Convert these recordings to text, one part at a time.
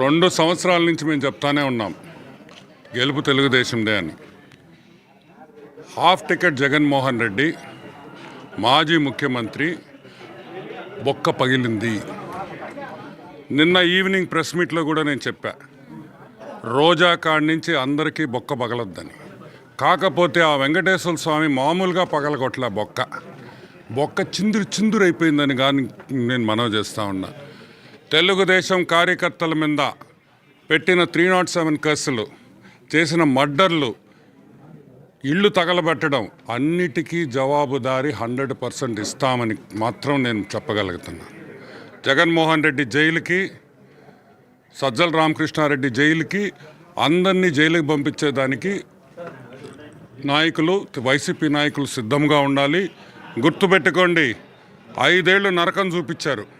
రెండు సంవత్సరాల నుంచి మేము చెప్తానే ఉన్నాం గెలుపు తెలుగుదేశందే అని. హాఫ్ టికెట్ జగన్మోహన్ రెడ్డి మాజీ ముఖ్యమంత్రి బొక్క పగిలింది. నిన్న ఈవినింగ్ ప్రెస్ మీట్లో కూడా నేను చెప్పా రోజా కాడి నుంచి అందరికీ బొక్క పగలొద్దని. కాకపోతే ఆ వెంకటేశ్వర స్వామి మామూలుగా పగలగొట్ల బొక్క. బొక్క చిందురు చిందురు అయిపోయిందని కానీ నేను మనవి చేస్తా ఉన్నా. తెలుగుదేశం కార్యకర్తల మీద పెట్టిన త్రీ నాట్ సెవెన్ కేసులు చేసిన మర్డర్లు ఇళ్ళు తగలబెట్టడం అన్నిటికీ జవాబుదారి హండ్రెడ్ పర్సెంట్ ఇస్తామని మాత్రం నేను చెప్పగలుగుతున్నాను జగన్మోహన్ రెడ్డి జైలుకి సజ్జల రామకృష్ణారెడ్డి జైలుకి అందరినీ జైలుకి పంపించేదానికి నాయకులు వైసీపీ నాయకులు సిద్ధంగా ఉండాలి. గుర్తుపెట్టుకోండి ఐదేళ్ళు నరకం చూపించారు.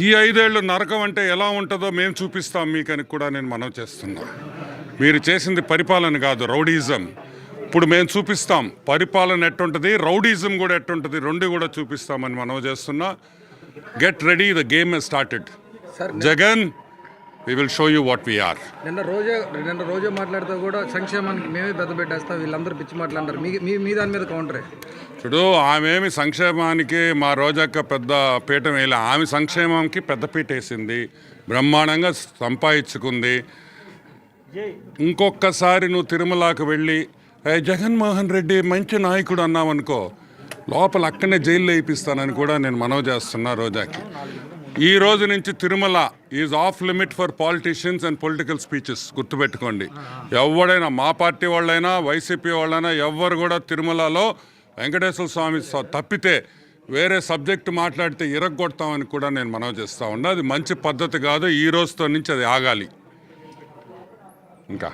ఈ ఐదేళ్ళు నరకం అంటే ఎలా ఉంటుందో మేము చూపిస్తాం మీకని కూడా నేను మనవి చేస్తున్నా. మీరు చేసింది పరిపాలన కాదు రౌడీజం. ఇప్పుడు మేము చూపిస్తాం పరిపాలన ఎట్టుంటుంది రౌడీజం కూడా ఎట్టుంటుంది రెండు కూడా చూపిస్తామని మనవి చేస్తున్నా. Get ready the game started. Jagan we will show you what we are నిన్న రోజే నిన్న రోజే మాట్లాడుతూ కూడా సంక్షేమానికి మేమే పెద్ద పెట్టేస్తాం వీళ్ళందరూ పిచ్చి మాట్లాడారు మీ మీ దాని మీద కౌంటరే. చూడు ఆమెమి సంక్షేమానికి మా రోజక్క పెద్ద పీఠం వేయలే. ఆమె సంక్షేమానికి పెద్ద పీట వేసింది. బ్రహ్మాండంగా సంపాదించుకుంది. ఇంకొకసారి నువ్వు తిరుమలకు వెళ్ళి "ఏ, జగన్మోహన్ రెడ్డి మంచి నాయకుడు అన్నావనుకో లోపల అక్కడనే జైల్లో వేయిస్తానని కూడా నేను మనవి చేస్తున్నా రోజాకి. ఈ రోజు నుంచి Tirumala is off limit for politicians and political speeches గుర్తుపెట్టుకోండి. ఎవడైనా మా పార్టీ వాళ్ళైనా వైసీపీ వాళ్ళైనా ఎవ్వరు కూడా తిరుమలలో వెంకటేశ్వర స్వామి తప్పితే వేరే సబ్జెక్ట్ మాట్లాడితే ఇరగొడతామని కూడా నేను మనవి చేస్తా ఉన్నా. అది మంచి పద్ధతి కాదు. ఈ రోజుతో నుంచి అది ఆగాలి. ఇంకా.